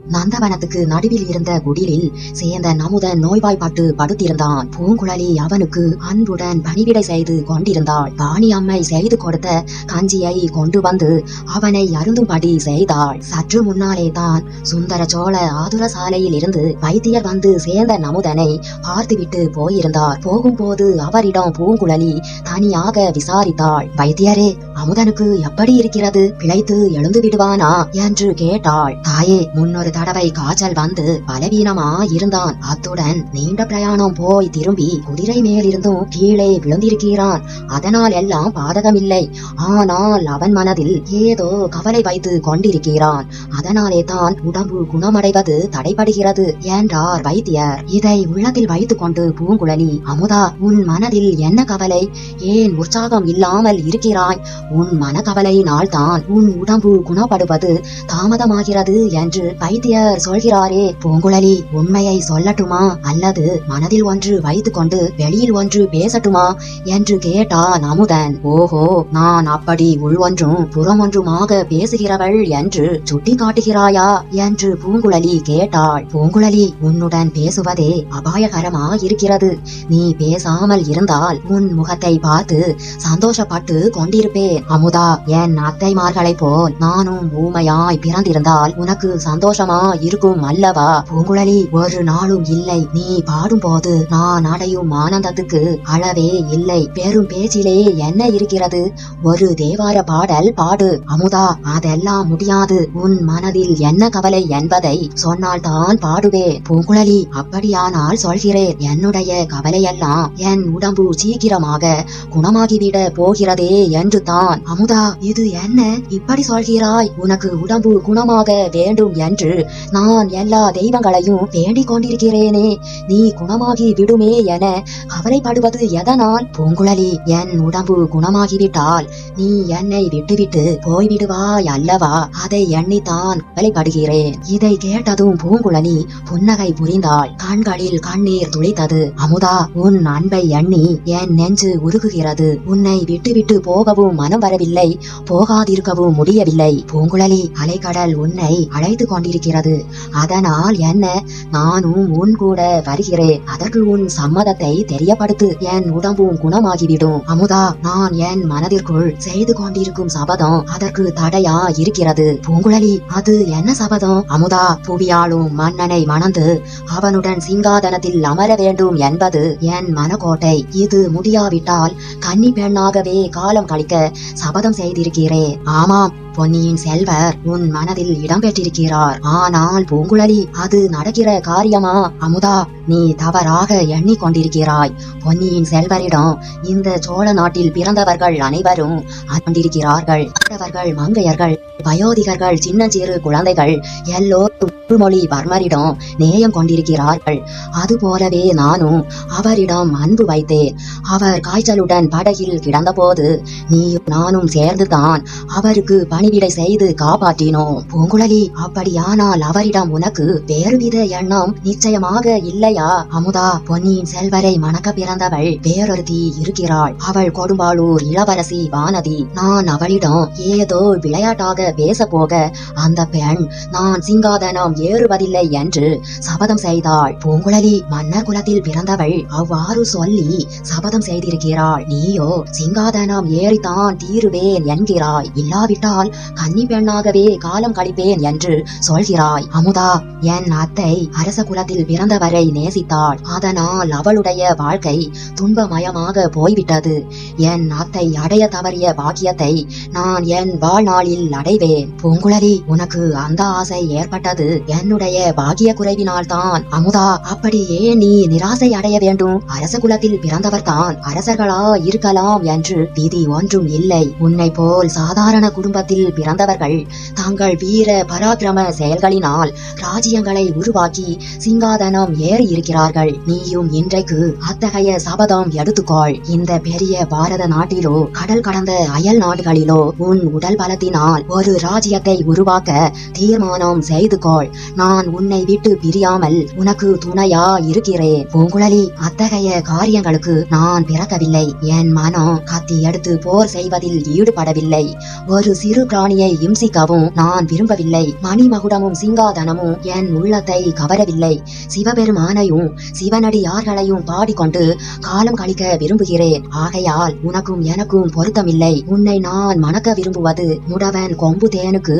நந்தவனத்துக்கு நடுவில் இருந்த குடிலில் சேர்ந்த நமுதன் நோய்வாய்ப்பட்டு படுத்திருந்தான். பூங்குழலி அவனுக்கு அன்புடன் பணிவிடை செய்து கொண்டிருந்தாள். வாணி அம்மை செய்து கொடுத்த கஞ்சியை கொண்டு வந்து அவனை அருந்தும்படி செய்தாள். சற்று முன்னாலே தான் சுந்தர சோழ ஆதுர சாலையில் இருந்து வைத்தியர் வந்து சேர்ந்த நமுதனை பார்த்துவிட்டு போயிருந்தார். போகும்போது அவரிடம் பூங்குழலி தனியாக விசாரித்தாள். வைத்தியரே அமுதனுக்கு எப்படி இருக்கிறது? பிழைத்து எழுந்து விடுவானா? என்று கேட்டாள். தாயே முன்னொரு ஒரு தடவை காய்ச்சல் வந்து பலவீனமா இருந்தான். அத்துடன் நீண்ட பிரயாணம் போய் திரும்பி குதிரை மேலிருந்தும் கீழே விழுந்திருக்கிறான். அதனால் எல்லாம் பாதகமில்லை. ஆனால் அவன் மனதில் ஏதோ கவலை வைத்து கொண்டிருக்கிறான். அதனாலே தான் உடம்பு குணமடைவது தடைபடுகிறது என்றார் வைத்தியர். இதை உள்ளத்தில் வைத்துக் கொண்டு பூங்குழலி அமுதா உன் மனதில் என்ன கவலை? ஏன் உற்சாகம் இல்லாமல் இருக்கிறாய்? உன் மனக்கவலையினால் தான் உன் உடம்பு குணப்படுவது தாமதமாகிறது என்று வைத்தியர் சொல்கிறாரே பூங்குழலி உண்மையை சொல்லட்டுமா? அல்லது மனதில் ஒன்று வைத்துக் கொண்டு வெளியில் ஒன்று பேசட்டுமா? என்று கேட்டான் அமுதன் ஓஹோ நான் அப்படி உள் ஒன்றும் பேசுகிறவள் என்று சுட்டி காட்டுகிறாயா என்று பூங்குழலி கேட்டாள். பூங்குழலி உன்னுடன் பேசுவதே அபாயகரமா இருக்கிறது நீ பேசாமல் இருந்தால் உன் முகத்தை பார்த்து சந்தோஷப்பட்டு கொண்டிருப்பேன். அமுதா என் அத்தைமார்களைப் போல் நானும் ஊமையாய் பிறந்திருந்தால் உனக்கு சந்தோஷம் இருக்கும் அல்லவா? பூங்குழலி ஒரு நாளும் இல்லை. நீ பாடும்போது நான் அடையும் ஆனந்தத்துக்கு அளவே இல்லை. பெரும் பேச்சிலே என்ன இருக்கிறது? ஒரு தேவார பாடல் பாடு. அமுதா அதெல்லாம் முடியாது. உன் மனதில் என்ன கவலை என்பதை சொன்னால் தான் பாடுவேன் பூங்குழலி அப்படியானால் சொல்கிறேன். என்னுடைய கவலையெல்லாம் என் உடம்பு சீக்கிரமாக குணமாகிவிட போகிறதே என்று தான். அமுதா இது என்ன? இப்படி சொல்கிறாய்? உனக்கு உடம்பு குணமாக வேண்டும் என்று நான் எல்லா தெய்வங்களையும் வேண்டிக் கொண்டிருக்கிறேனே. நீ குணமாகி விடுமே என கவலைப்படுவது எதனால்? பூங்குழலி என் உடம்பு குணமாகிவிட்டால் நீ என்னை விட்டுவிட்டு போய்விடுவாய் அல்லவா? அதை எண்ணித்தான் கவலைப்படுகிறேன். இதை கேட்டதும் பூங்குழலி புன்னகை புரிந்தாள். கண்களில் கண்ணீர் துளித்தது. அமுதா உன் அன்பை எண்ணி என் நெஞ்சு உருகுகிறது. உன்னை விட்டுவிட்டு போகவும் மனம் வரவில்லை போகாதிருக்கவும் முடியவில்லை. பூங்குழலி அலைக்கடல் உன்னை அழைத்து கொண்டிருக்கிறது. அதனால் என்ன? நானும் உன் கூட வருகிறேன். அதற்கு உன் சம்மதத்தை தெரியப்படுத்து. என் உடம்பும் குணமாகிவிடும். அமுதா நான் என் மனதிற்குள் செய்து கொண்டிருக்கும் சபதம் அதற்கு தடையா இருக்கிறது. பூங்குழலி அது என்ன சபதம்? அமுதா புவியாளும் மன்னனை மணந்து அவனுடன் சிங்காதனத்தில் அமர வேண்டும் என்பது என் மனக்கோட்டை. இது முடியாவிட்டால் கன்னி பெண்ணாகவே காலம் கழிக்க சபதம் செய்திருக்கிறேன். ஆமாம் பொன்னியின் செல்வர் உன் மனதில் இடம்பெற்றிருக்கிறார் ஆனால் பூங்குழலி அது நடக்கிற காரியமா? அமுதா நீ தவறாக எண்ணிக்கொண்டிருக்கிறாய் பொன்னியின் செல்வரிடம் இந்த சோழ நாட்டில் பிறந்தவர்கள் அனைவரும் கொண்டிருக்கிறார்கள் மங்கையர்கள் வயோதிகர்கள் சின்ன சிறு குழந்தைகள் எல்லோரும் அருள்மொழி வர்மரிடம் நேயம் கொண்டிருக்கிறார்கள். அதுபோலவே நானும் அவரிடம் அன்பு வைத்தேன். அவர் காய்ச்சலுடன் படகில் கிடந்தபோது நீயும் நானும் சேர்ந்துதான் அவருக்கு பணிவிடை செய்து காப்பாற்றினோம். பூங்குழலி அப்படியானால் அவரிடம் உனக்கு வேறுவித எண்ணம் நிச்சயமாக இல்லையா? அமுதா பொன்னியின் செல்வரை மணக்க பிறந்தவள் வேறொருத்தி இருக்கிறாள். அவள் கொடும்பாளூர் இளவரசி வானதி. நான் அவளிடம் ஏதோ விளையாட்டாக பேச போக அந்த பெண் நான் சிங்காதனம் ஏறுவதில்லை என்று சபதம் செய்தாள். பூங்குழலி மன்னர் குலத்தில் பிறந்தவள் அவ்வாறு சொல்லி சபதம் செய்திருக்கிறாள். நீயோ சிங்காதனம் ஏறித்தான் தீருவேன் என்கிறாய். இல்லாவிட்டால் கன்னி பெண்ணாகவே காலம் கழிப்பேன் என்று சொல்கிறாய். அமுதா என் அத்தை அரச குலத்தில் பிறந்தவரை நேசித்தாள். அதனால் அவளுடைய வாழ்க்கை துன்பமயமாக போய்விட்டது. என் அத்தை அடைய தவறிய பாக்கியத்தை நான் என் வாழ்நாளில் அடைவேன். பூங்குழலி உனக்கு அந்த ஆசை ஏற்பட்டது. என்னுடைய பாக்கிய குறைவினால் தான் அமுதா அப்படியே நீ நிராசை அடைய வேண்டும். அரச குலத்தில் பிறந்தவர்தான் அரசர்களா இருக்கலாம் என்று விதி ஒன்றும் இல்லை. உன்னை போல் சாதாரண குடும்பத்தில் பிறந்தவர்கள் தங்கள் வீர பராக்கிரம செயல்களினால் ராஜ்யங்களை உருவாக்கி சிங்காதனம் ஏறி இருக்கிறார்கள் நீயும் இன்றைக்கு அத்தகைய சபதம் எடுத்துக்கொள். இந்த பெரிய பாரத நாட்டிலோ கடல் கடந்த அயல் நாடுகளிலோ உன் உடல் பலத்தினால் ஒரு ராஜ்யத்தை உருவாக்க தீர்மானம் செய்து கொள் நான் உன்னை விட்டு பிரியாமல் உனக்கு துணையா இருக்கிறேன் பூங்குழலி அத்தகைய காரியங்களுக்கு நான் பிறக்கவில்லை. என் மனம் கத்தி எடுத்து போர் செய்வதில் ஈடுபடவில்லை. ஒரு சிறு பிராணியை இம்சிக்கவும் நான் விரும்பவில்லை. மணிமகுடமும் சிங்காதனமும் என் உள்ளத்தை கவரவில்லை. சிவபெருமானையும் சிவனடியார்களையும் பாடிக்கொண்டு காலம் கழிக்க விரும்புகிறேன். ஆகையால் உனக்கும் எனக்கும் பொருத்தமில்லை. உன்னை நான் மணக்க விரும்புவது முடவன் கொம்பு தேனுக்கு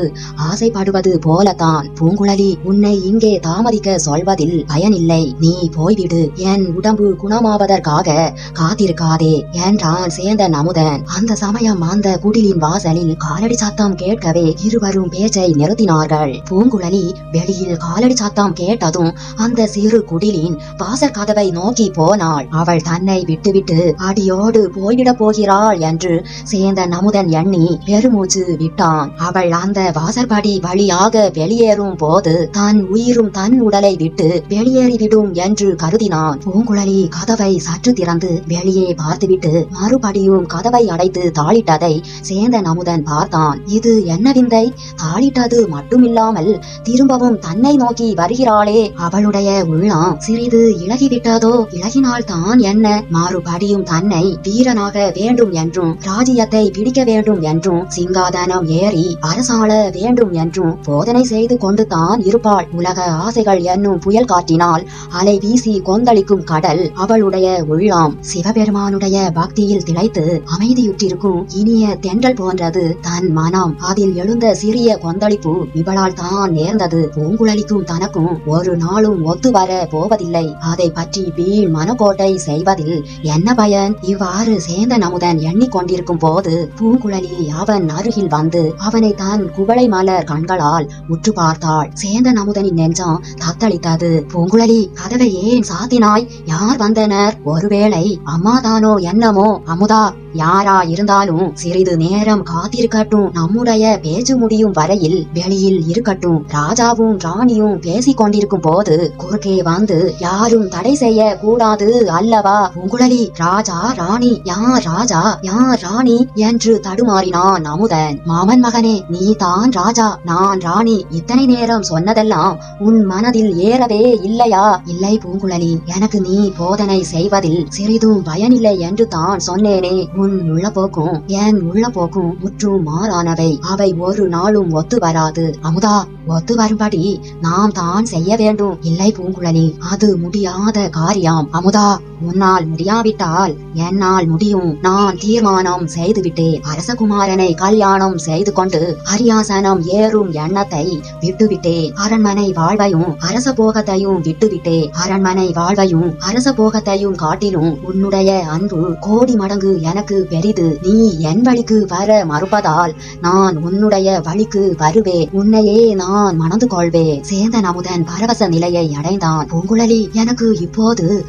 ஆசைப்படுவது போலத்தான். பூங்குழலி உன்னை இங்கே தாமதிக்க சொல்வதில் பயனில்லை. நீ போய்விடு. என் உடம்பு குணமாவதற்காக காத்திருக்காதே என்றான் சேந்தன் அமுதன் அந்த சமயம் அந்த குடிலின் வாசலில் காலடி சாத்தம் கேட்கவே இருவரும் பேச்சை நிறுத்தினார்கள். பூங்குழலி வெளியில் காலடி சாத்தம் கேட்டதும் அந்த சிறு குடிலின் வாசல் கதவை நோக்கி போனாள். அவள் தன்னை விட்டுவிட்டு அடியோடு போய்விடப் போகிறாள் என்று சேந்தன் அமுதன் எண்ணி பெருமூச்சு விட்டான். அவள் அந்த வாசற்படி வழியாக வெளியேறும் போது தன் உயிரும் தன் உடலை விட்டு வெளியேறிவிடும் என்று கருதினான். பூங்குழலி கதவை சற்று திறந்து வெளியே பார்த்துவிட்டு மறுபடியும் கதவை அடைத்து தாளிட்டதை சேந்தன் அமுதன் பார்த்தான். இது என்ன விந்தை? தாளிட்டது மட்டுமில்லாமல் திரும்பவும் தன்னை நோக்கி வருகிறாளே. அவளுடைய உள்ளம் சிறிது இழகிவிட்டதோ இழகினால் தான் என்ன? மறுபடியும் தன்னை வீரனாக வேண்டும் என்றும் ராஜ்யத்தை பிடிக்க வேண்டும் என்றும் சிங்காதனம் ஏறி அரசாள வேண்டும் என்றும் போதனை செய்து கொண்டு தான் இருப்பாள் உலக ஆசைகள் என்னும் புயல் காற்றினால் அலை வீசி கொந்தளிக்கும் கடல் அவளுடைய உள்ளம். சிவபெருமானுடைய பக்தியில் திளைத்து அமைதியுற்றிருக்கும் இனிய தென்றல் போன்றது தன் மனம். அதில் எழுந்த சிறிய கொந்தளிப்பு இவளால் தான் நேர்ந்தது. பூங்குழலிக்கும் தனக்கும் ஒரு நாளும் ஒத்து வர போவதில்லை. அதை பற்றி வீண் மனக்கோட்டை செய்வதில் என்ன பயன்? இவ்வாறு சேந்தன் அமுதன் எண்ணிக்கொண்டிருக்கும் போது பூங்குழலி அவன் அருகில் வந்து அவனை தன் குவளை மலர் கண்களால் உற்று பார்த்தாள். சேந்தன் நமுதனின் நெஞ்சம் தத்தளித்தது. பூங்குழலி கதவை ஏன் சாத்தினாய்? யார் வந்தனர்? ஒருவேளை அம்மாதானோ என்னமோ? அமுதா யாரா இருந்தாலும் சிறிது நேரம் காத்திருக்கட்டும். நம்முடைய பேச்சு முடியும் வரையில் வெளியில் இருக்கட்டும். ராஜாவும் ராணியும் பேசிக் கொண்டிருக்கும் போது குறுக்கே வந்து யாரும் தடை செய்ய கூடாது அல்லவா? உங்குழலி ராஜா ராணி யார் ராஜா யார் ராணி என்று தடுமாறினான் அமுதன். மாமன் மகனே நீ தான் ராஜா நான் ராணி. இத்தனை நேரம் சொன்னதெல்லாம் உன் மனதில் ஏறவே இல்லையா? இல்லை பூங்குழலி எனக்கு நீ போதனை செய்வதில் சிறிதும் பயனில்லை என்று தான் சொன்னேனே. உன் உள்ள போக்கும் என் உள்ள போக்கும் முற்றும் மாறானவை. அவை ஒரு நாளும் ஒத்து வராது. அமுதா ஒத்து வரும்படி நாம் தான் செய்ய வேண்டும். இல்லை பூங்குழலி அது முடியாத காரியம். அமுதா உன்னால் முடியாவிட்டால் என்னால் முடியும். நான் தீர்மானம் செய்துவிட்டேன். அரசகுமாரனை கல்யாணம் செய்து கொண்டு அரியாசனம் ஏறும் எண்ணத்தை விட்டுவிட்டேன். அரண்மனை வாழ்வையும் அரச போகத்தையும் விட்டுவிட்டேன். அரண்மனை வாழ்வையும் அரச போகத்தையும் காட்டிலும் உன்னுடைய அன்பு கோடி மடங்கு எனக்கு பெரிது. நீ என் வழிக்கு வர மறுப்பதால் நான் உன்னுடைய வழிக்கு வருவேன். உன்னையே நான் மணந்து கொள்வேன். சேந்தன் அமுதன் பரவச நிலையை அடைந்தான். பூங்குழலி எனக்கு இப்போது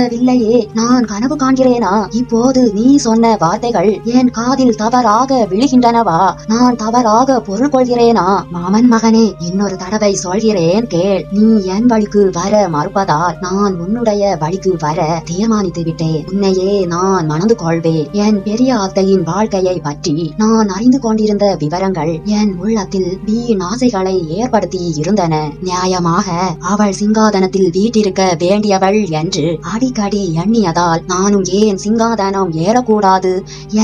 சுரமடிக்கவில்லையே நான் கனவு காண்கிறேனா? இப்போது நீ சொன்ன வார்த்தைகள் என் காதில் தவறாக விழுகின்றனவா? நான் தவறாக பொருள் கொள்கிறேனா? மாமன் மகனே இன்னொரு தடவை சொல்கிறேன் கேள். நீ என் வழிக்கு வர மறுப்பதால் நான் உன்னுடைய வழிக்கு வர தீர்மானித்து விட்டேன். உன்னையே நான் மணந்து கொள்வேன். என் பெரிய அத்தையின் வாழ்க்கையை பற்றி நான் அறிந்து கொண்டிருந்த விவரங்கள் என் உள்ளத்தில் வீண் ஆசைகளை ஏற்படுத்தி இருந்தன. நியாயமாக அவள் சிங்காதனத்தில் வீட்டிருக்க வேண்டியவள் என்று அடி அடிக்கடி எண்ணியதால் நானும் ஏன் சிங்காதனம் ஏறக்கூடாது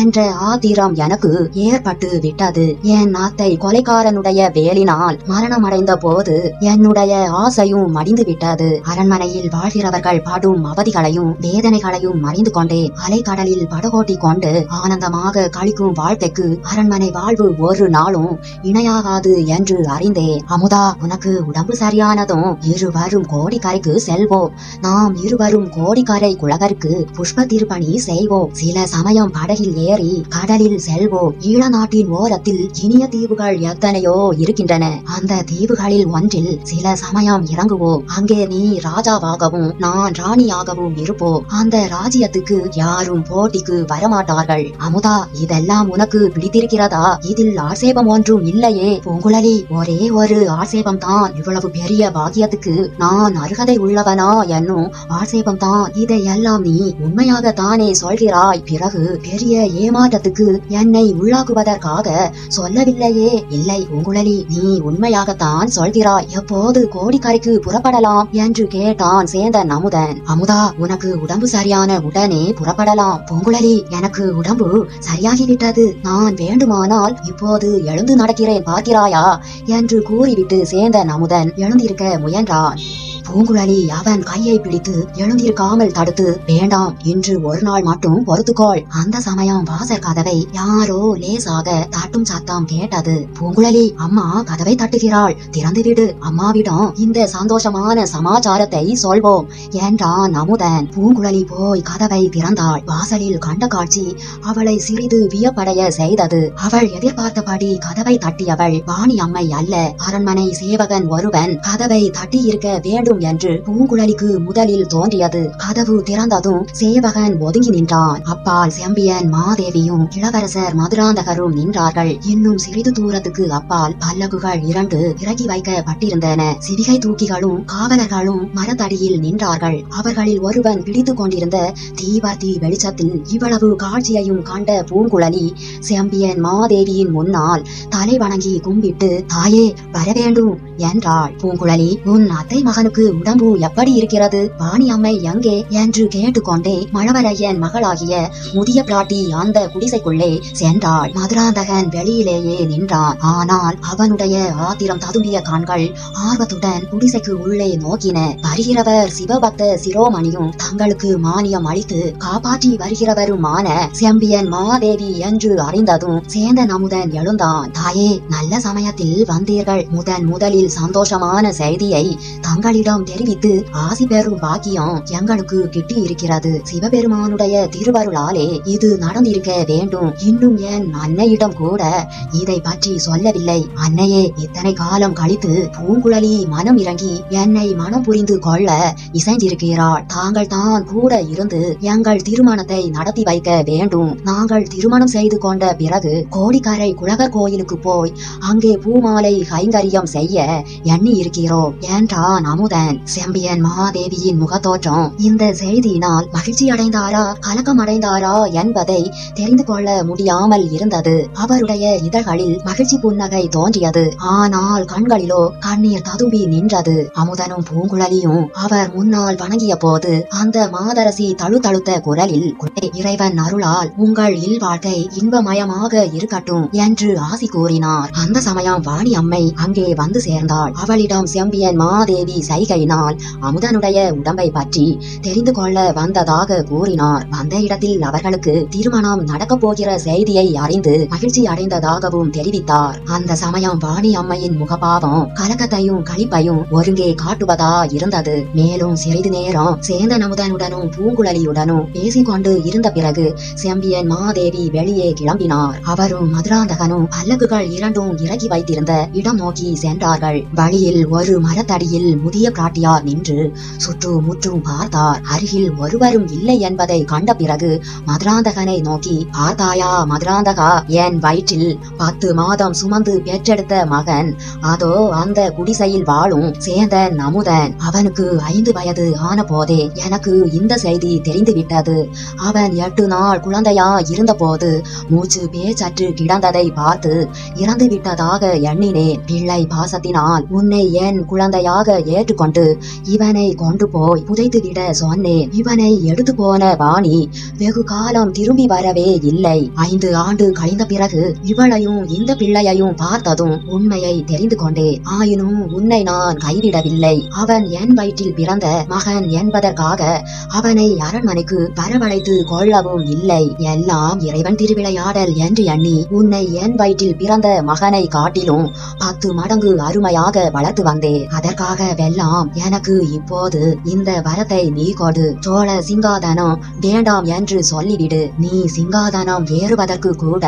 என்ற ஆத்திரம் எனக்கு ஏற்பட்டு விட்டது. என் அத்தை கொலைக்காரனுடைய வேலினால் மரணமடைந்த போது என்னுடைய ஆசையும் மடிந்து விட்டது. அரண்மனையில் வாழ்கிறவர்கள் படும் அவதிகளையும் வேதனைகளையும் மறைந்து கொண்டே அலைக்கடலில் படகோட்டி கொண்டு ஆனந்தமாக கழிக்கும் வாழ்க்கைக்கு அரண்மனை வாழ்வு ஒரு நாளும் இணையாகாது என்று அறிந்தேன். அமுதா உனக்கு உடம்பு சரியானதும் இருவரும் கோடிக்கரைக்கு செல்வோம். நாம் இருவரும் கோடி கோடிக்காரை குழகருக்கு புஷ்ப திருப்பணி செய்வோம் சில சமயம் படகில் ஏறி கடலில் செல்வோம் ஈழ நாட்டின் ஓரத்தில் இனிய தீவுகள் எத்தனையோ இருக்கின்றன. அந்த தீவுகளில் ஒன்றில் சில சமயம் இறங்குவோம் அங்கே நீ ராஜாவாகவும் நான் ராணியாகவும் இருப்போம் அந்த ராஜ்யத்துக்கு யாரும் போட்டிக்கு வரமாட்டார்கள். அமுதா இதெல்லாம் உனக்கு பிடித்திருக்கிறதா? இதில் ஆட்சேபம் ஒன்றும் இல்லையே. பூங்குழலி ஒரே ஒரு ஆட்சேபம் தான் இவ்வளவு பெரிய பாக்கியத்துக்கு நான் அருகதை உள்ளவனா என்னும் ஆட்சேபம் தான் இதையெல்லாம் நீ உண்மையாக தானே சொல்கிறாய். பிறகு பெரிய ஏமாற்றத்துக்கு என்னை உள்ளாக்குவதற்காக சொல்லவில்லையே. இல்லை பூங்குழலி நீ உண்மையாகத்தான் சொல்கிறாய். எப்போது கோடிக்கரைக்கு புறப்படலாம் என்று கேட்டான் சேந்தன் அமுதன் அமுதா உனக்கு உடம்பு சரியான உடனே புறப்படலாம். பூங்குழலி எனக்கு உடம்பு சரியாகிவிட்டது. நான் வேண்டுமானால் இப்போது எழுந்து நடக்கிறேன் பார்க்கிறாயா? என்று கூறிவிட்டு சேந்தன் அமுதன் எழுந்திருக்க முயன்றான். பூங்குழலி அவன் கையை பிடித்து எழுந்திருக்காமல் தடுத்து வேண்டாம் இன்று ஒரு நாள் மட்டும் பொறுத்துக்கோள். அந்த சமயம் வாசல் கதவை யாரோ லேசாக தாட்டும் சத்தம் கேட்டது. பூங்குழலி அம்மா கதவை தட்டுகிறாள். திறந்துவிடு அம்மாவிடம் இந்த சந்தோஷமான சமாச்சாரத்தை சொல்வோம் என்றான் அமுதன். பூங்குழலி போய் கதவை திறந்தாள். வாசலில் கண்ட காட்சி அவளை சிறிது வியப்படைய செய்தது. அவள் எதிர்பார்த்தபடி கதவை தட்டியவள் வாணி அம்மை அல்ல. அரண்மனை சேவகன் ஒருவன் கதவை தட்டியிருக்க வேண்டும் என்று பூங்குழலிக்கு முதலில் தோன்றியது. கதவு திறந்ததும் சேவகன் ஒதுங்கி நின்றான். அப்பால் செம்பியன் மாதேவியும் இளவரசர் மதுராந்தகரும் நின்றார்கள். இன்னும் சிறிது தூரத்துக்கு அப்பால் பல்லக்குகள் இரண்டு இறக்கி வைக்கப்பட்டிருந்தன. சிவிகை தூக்கிகளும் காவலர்களும் மரத்தடியில் நின்றார்கள். அவர்களில் ஒருவன் பிடித்துக் கொண்டிருந்த தீவர்த்தி வெளிச்சத்தில் இவ்வளவு காட்சியையும் கண்ட பூங்குழலி செம்பியன் மாதேவியின் முன்னால் தலை வணங்கி கும்பிட்டு தாயே வரவேண்டும் என்றாள். பூங்குழலி உன் அத்தை மகனுக்கு உடம்பு எப்படி இருக்கிறது? வாணி அம்மை எங்கே? என்று கேட்டுக்கொண்டே மழவரையன் மகளாகிய முதிய பிராட்டி அந்த குடிசைக்குள்ளே சென்றாள். மதுராந்தகன் வெளியிலேயே நின்றான். ஆனால் அவனுடைய ஆத்திரம் ததும்பிய கண்கள் ஆர்வத்துடன் குடிசைக்கு உள்ளே நோக்கின. வருகிறவர் சிவபக்த சிரோமணியும் தங்களுக்கு மானியம் அளித்து காப்பாற்றி வருகிறவருமான செம்பியன் மாதேவி என்று அறிந்ததும் சேந்தன் அமுதன் எழுந்தான். தாயே நல்ல சமயத்தில் வந்தீர்கள். முதன் முதலில் சந்தோஷமான செய்தியை தங்களிடம் தெரிவித்து ஆசி பெறும் பாக்கியம் எங்களுக்கு கிட்டி இருக்கிறது சிவபெருமானுடைய திருவருளாலே இது நடந்திருக்க வேண்டும். இன்னும் என் அன்னையிடம் கூட இதை பற்றி சொல்லவில்லை. அன்னையே இத்தனை காலம் கழித்து பூங்குழலி மனம் இறங்கி என்னை மனம் புரிந்து கொள்ள இசைந்திருக்கிறாள். தாங்கள் தான் கூட இருந்து எங்கள் திருமணத்தை நடத்தி வைக்க வேண்டும். நாங்கள் திருமணம் செய்து கொண்ட பிறகு கோடிக்கரை குழகர் கோயிலுக்கு போய் அங்கே பூமாலை கைங்கரியம் செய்ய எண்ணி இருக்கிறோம் என்றான் அமுதன். செம்பியன் மகாதேவியின் முகத்தோற்றம். இந்த செய்தியினால் மகிழ்ச்சி அடைந்தாரா கலக்கம் அடைந்தாரா என்பதை தெரிந்து கொள்ள முடியாமல் இருந்தது. அவருடைய இதழ்களில் மகிழ்ச்சி புன்னகை தோன்றியது. ஆனால் கண்களிலோ கண்ணீர் ததும்பி நின்றது. அமுதனும் பூங்குழலியும் அவர் முன்னால் வணங்கிய போது அந்த மாதரசி தழுத்தழுத்த குரலில் இறைவன் அருளால் உங்கள் இல்வாழ்க்கை இன்பமயமாக இருக்கட்டும் என்று ஆசி கூறினார். அந்த சமயம் வாணி அம்மை அங்கே வந்து சேர்ந்தாள். அவளிடம் செம்பியன் மாதேவி சைகை சைகையினால் அமுதனுடைய உடம்பை பற்றி தெரிந்து கொள்ள வந்ததாக கூறினார். வந்த இடத்தில் அவர்களுக்கு திருமணம் நடக்கப் போகிற செய்தியை அறிந்து மகிழ்ச்சி அடைந்ததாகவும் தெரிவித்தார். அந்த சமயம் வாணி அம்மையின் முகபாவம் கலக்கத்தையும் கழிப்பையும் ஒருங்கே காட்டுவதா இருந்தது. மேலும் சிறிது நேரம் சேந்தன் அமுதனுடனும் பூங்குழலியுடனும் பேசிக்கொண்டு இருந்த பிறகு செம்பியன் மாதேவி வெளியே கிளம்பினார். அவரும் மதுராந்தகனும் பல்லக்குகள் இரண்டும் இறக்கி வைத்திருந்த இடம் நோக்கி சென்றார்கள். வழியில் ஒரு மரத்தடியில் முதிய பிராட்டியார் நின்று சுற்று முற்றும் பார்த்தார். அருகில் ஒருவரும் இல்லை என்பதை கண்ட பிறகு மதுராந்தகனை நோக்கி பார்த்தாயா மதுராந்தகா? என் வயிற்றில் பத்து மாதம் சுமந்து பெற்றெடுத்த மகன். அதோ அந்த குடிசையில் வாழும் சேந்தன் அமுதன். அவனுக்கு ஐந்து வயது ஆன போதே எனக்கு இந்த செய்தி தெரிந்துவிட்டது. அவன் எட்டு நாள் குழந்தையா இருந்தபோது மூச்சு பேச்சற்று கிடந்ததை பார்த்து இறந்து விட்டதாக எண்ணினேன். பிள்ளை பாசத்தினால் உன்னை என் குழந்தையாக ஏற்றுக்கொண்டு இவனை கொண்டு போய் புதைத்துவிட சொன்னேன். இவனை எடுத்து போன வாணி வெகு காலம் திரும்பி வரவே இல்லை. ஐந்து ஆண்டு கழிந்த பிறகு இவளையும் இந்த பிள்ளையையும் பார்த்ததும் உண்மையை தெரிந்து கொண்டேன் ஆயினும் உன்னை நான் கைவிடவில்லை. அவன் என் வயிற்றில் பிறந்த மகன் என்பதற்காக அவனை அரண்மனைக்கு வரவழைத்து கொள்ளவும் இல்லை. எல்லாம் இறைவன் திருவிளையாடல் என்று எண்ணி உன்னை என் வயிற்றில் பிறந்த மகனை காட்டிலும் பத்து மடங்கு அருமையாக வளர்த்து வந்தேன். அதற்காக வெல்லாம் வேண்டாம் எனக்கு இப்போது இந்த வரத்தை நீ கொடு. சோழ சிங்காதனம் வேண்டாம் என்று சொல்லிவிடு. நீ சிங்காதனம் ஏறுவதற்கு கூட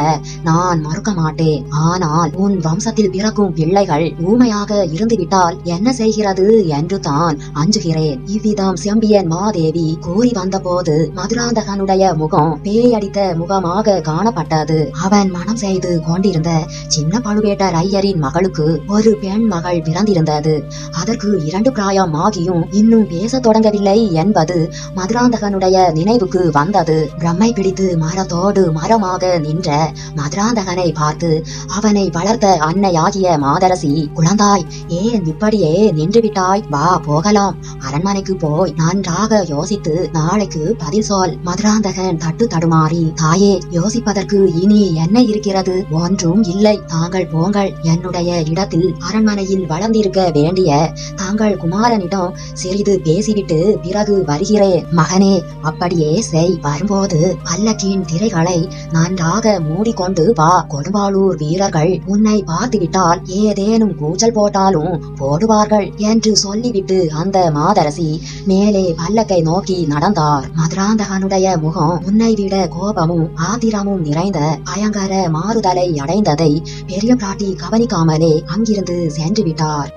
நான் மறுக்க மாட்டேன். ஆனால் உன் வம்சத்தில் பிறக்கும் பிள்ளைகள் ஊமையாக இருந்துவிட்டால் என்ன செய்கிறது என்று தான் அஞ்சுகிறேன். இவ்விதம் செம்பியன் மாதேவி கூறி வந்தபோது மதுராந்தகனுடைய முகம் பேயடித்த முகமாக காணப்பட்டது. அவன் மனம் செய்து கொண்டிருந்த சின்ன பழுவேட்டர் ஐயரின் மகளுக்கு ஒரு பெண் மகள் பிறந்திருந்தது. அதற்கு இரண்டு பிராயம் இன்னும் பேசத் தொடங்கவில்லை என்பது மதுராந்தகனுடைய நினைவுக்கு வந்தது. பிரம்மை பிடித்து மரத்தோடு மரமாக நின்ற மதுராந்தகனை பார்த்து அவனை வளர்த்த அன்னையாகிய மாதரசி குழந்தாய் ஏன் இப்படியே நின்றுவிட்டாய்? வா போகலாம். அரண்மனைக்கு போய் நன்றாக யோசித்து நாளைக்கு பதில் சொல். மதுராந்தகன் தட்டு தடுமாறி தாயே யோசிப்பதற்கு இனி என்ன இருக்கிறது? ஒன்றும் இல்லை. தாங்கள் போங்கள். என்னுடைய இடத்தில் அரண்மனையில் வளர்ந்திருக்க வேண்டிய தாங்கள் குமாரனிடம் சிறிது பேசிவிட்டு பிறகு வருகிறேன் மகனே அப்படியே செய் வரும்போது பல்லக்கின் திரைகளை நன்றாக மூடிக்கொண்டு வா கொடும்பாளூர் வீரர்கள் உன்னை பார்த்துவிட்டால் ஏதேனும் கூச்சல் போட்டாலும் போடுவார்கள் என்று சொல்லிவிட்டு அந்த மாதரசி மேலே பல்லக்கை நோக்கி நடந்தார். மதுராந்தகனுடைய முகம் உன்னை விட கோபமும் ஆத்திரமும் நிறைந்த பயங்கர மாறுதலை அடைந்ததை பெரிய பிராட்டி கவனிக்காமலே அங்கிருந்து சென்று விட்டார்